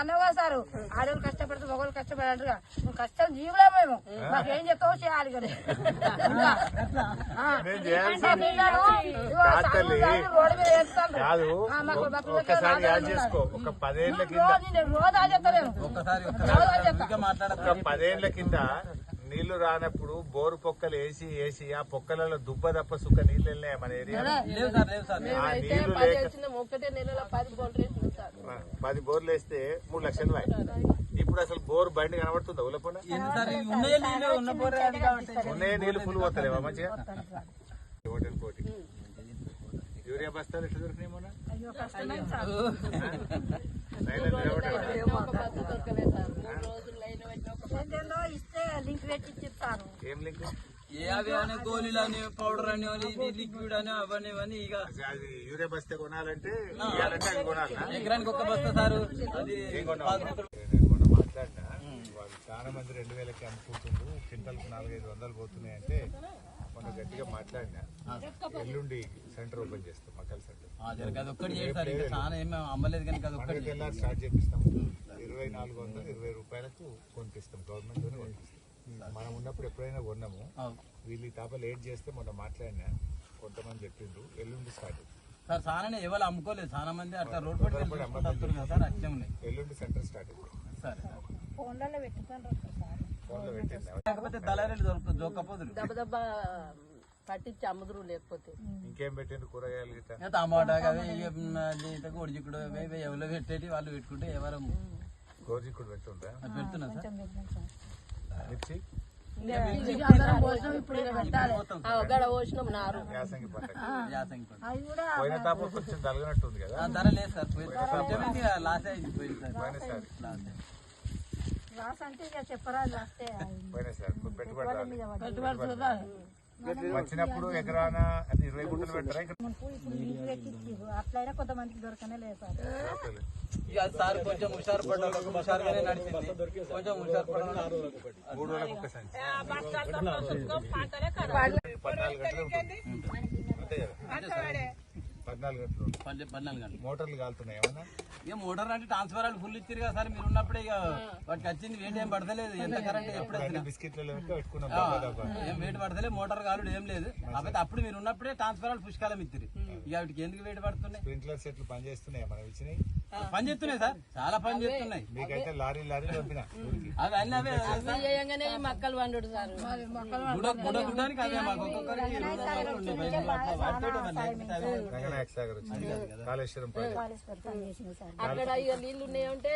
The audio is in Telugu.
అన్నవా సారు? ఆడవాళ్ళు కష్టపడితే మగవాళ్ళు కష్టపడారు నువ్వు కష్టం జీవులే మేము. మాకేం చెప్తావో చేయాలి కదా. రోడ్డు మీద ఒక్కసారి యాడ్ చేసుకో. ఒక పదేళ్ళ కింద. రోజు ఆ ఒక పదేళ్ళ నీళ్ళు రానప్పుడు బోరు పొక్కలు వేసి వేసి ఆ పొక్కలలో దుబ్బ తప్ప సుక్క నీళ్ళు వెళ్ళినాయి మన ఏరియా లేవు సార్ లేవు సార్. ఆ నీళ్ళు లేక పది బోర్లు వేస్తే మూడు లక్షలు వాయి. ఇప్పుడు అసలు బోర్ బండి కనబడుతుందా ఉలపన ఉన్నాయో నీళ్ళు పోతలేవా మంచిగా? హోటల్ కోటి యూరియా బస్తాలు ఎట్లా దొరికినాయి మొన్న? ఏం లింక్? ఏ అవి అని గోళీలు అని పౌడర్ అని లిక్విడ్ అని అవన్నీ ఇవన్నీ ఇక. యూరియా బస్తే కొనాలంటే ఎకరానికి ఒక్క బస్తా సారు. అది మాట్లాడినా వాళ్ళు చాలా మంది రెండు వేలకి అమ్ముకుంటుండ్రు క్వింటల్కి నాలుగైదు వందలు పోతున్నాయి అంటే మొన్న గట్టిగా మాట్లాడినా. ఎల్లుండి సెంటర్ ఓపెన్ చేస్తాం మక్కల సెంటర్. స్టార్ట్ చేపిస్తాం. ఇరవై నాలుగు వందలు ఇరవై రూపాయలకు కొనిపిస్తాం గవర్నమెంట్ కొనిపిస్తాం. మనం ఉన్నప్పుడు ఎప్పుడైనా కొన్నాము. వీళ్ళు ఈ తాప లేట్ చేస్తే మొన్న మాట్లాడినా కొంతమంది చెప్పిండ్రు. ఎల్లుండి స్టార్ట్ సార్ చాలా ఎవరు అమ్ముకోలేదు. చాలా మంది అట్లా రోడ్ పట్టి వెళ్ళి వస్తున్నారు కదా సార్ అట్లే ఉన్నాయి. ఎల్లుండి సెంటర్ స్టార్ట్ సరే ఫోన్లలో పెట్టుకుంటారు సార్. ఫోన్లో పెట్టిందా? కాకపోతే దళారీలు దొరక దొరకపోదురు దెబ్బ దెబ్బ పట్టించి అమ్ముదురు లేకపోతే. ఇంకేం పెట్టిండ్రు కూరగాయలు గిట్ట టమాటా ఇవి ఎవరో పెట్టేటి వాళ్ళు పెట్టుకుంటే ఎవరు గోజిక్కుడు పెట్టుండ్రా అది పెడుతున్నా సార్. మిర్చి అందరం భోజనం ఇప్పుడు ఇలా పెట్టాలి ఆ గడ పోసినాం నారు యాసంగి పంట యాసంగి పంట. అవి కూడా పోయిన తాప కొంచెం తలగనట్టుంది కదా ఆ, ధర లేదు సార్ పోయి కొంచెం లాస్ అయింది పోయింది సార్ పోయినసారి లాస్ అయింది. రాస్ అంటే ఇక చెప్పరా వస్తే పోయినసారి పెట్టుబడి రాలేదు. పెట్టుబడి చూడాలి వచ్చినప్పుడు ఎకరాన అది ఇరవై గుంటలు పెట్టరా? ఇక్కడ ఇప్పుడు లింక్ పెట్టి ఇచ్చిర్రు. అట్లయినా కొంతమందికి దొరకనే లేదు సార్. దొరకలేదు. ఇక సార్ కొంచెం హుషారు పడ్డారు హుషారుగానే నడిచింది. కొంచెం హుషారు పడ్డారు మూడు వేలకు ఒక సంచి పద్నాలుగు గంటలు ఉంటుంది. అంతే కదా పద్నాలుగు గంటలు ఉంటుంది. పన్నె- పద్నాలుగు గంటలు. మోటార్లు కాలుతున్నాయి ఏమన్నా? ఇక మోటార్ అంటే ట్రాన్స్ఫర్ వాళ్ళు ఫుల్ ఇచ్చారు కదా సార్ మీరు ఉన్నప్పుడే ఇక వాటికి వచ్చింది వేడి ఏం పడతలేదు. ఎంత కరెంట్ ఎప్పుడు బిస్కెట్లలో పెట్టుకున్నాం. ఏం వేడి పడతలే మోటార్ కాలుడు ఏం లేదు. కాకపోతే అప్పుడు మీరు ఉన్నప్పుడే ట్రాన్స్ఫర్ వాళ్ళు పుష్కాలం ఇచ్చారు ఇక వాటికి ఎందుకు వేడి పడుతున్నాయి? స్ప్రింక్లర్ సెట్లు పనిచేస్తున్నాయి మనం ఇచ్చినాయి పని చేస్తున్నాయి సార్. చాలా పని చేస్తున్నాయి. మీకైతే లారీ లారీ పంపిన. అవి అన్నీ అవే. అవి చేయంగానే ఈ మక్కలు వండుడు సార్. గుడ గుడ గుడ్డానికి అవే మాకు. ఒక్కొక్కరికి కాళేశ్వరం అక్కడ ఇక నీళ్ళు ఉన్నాయంటే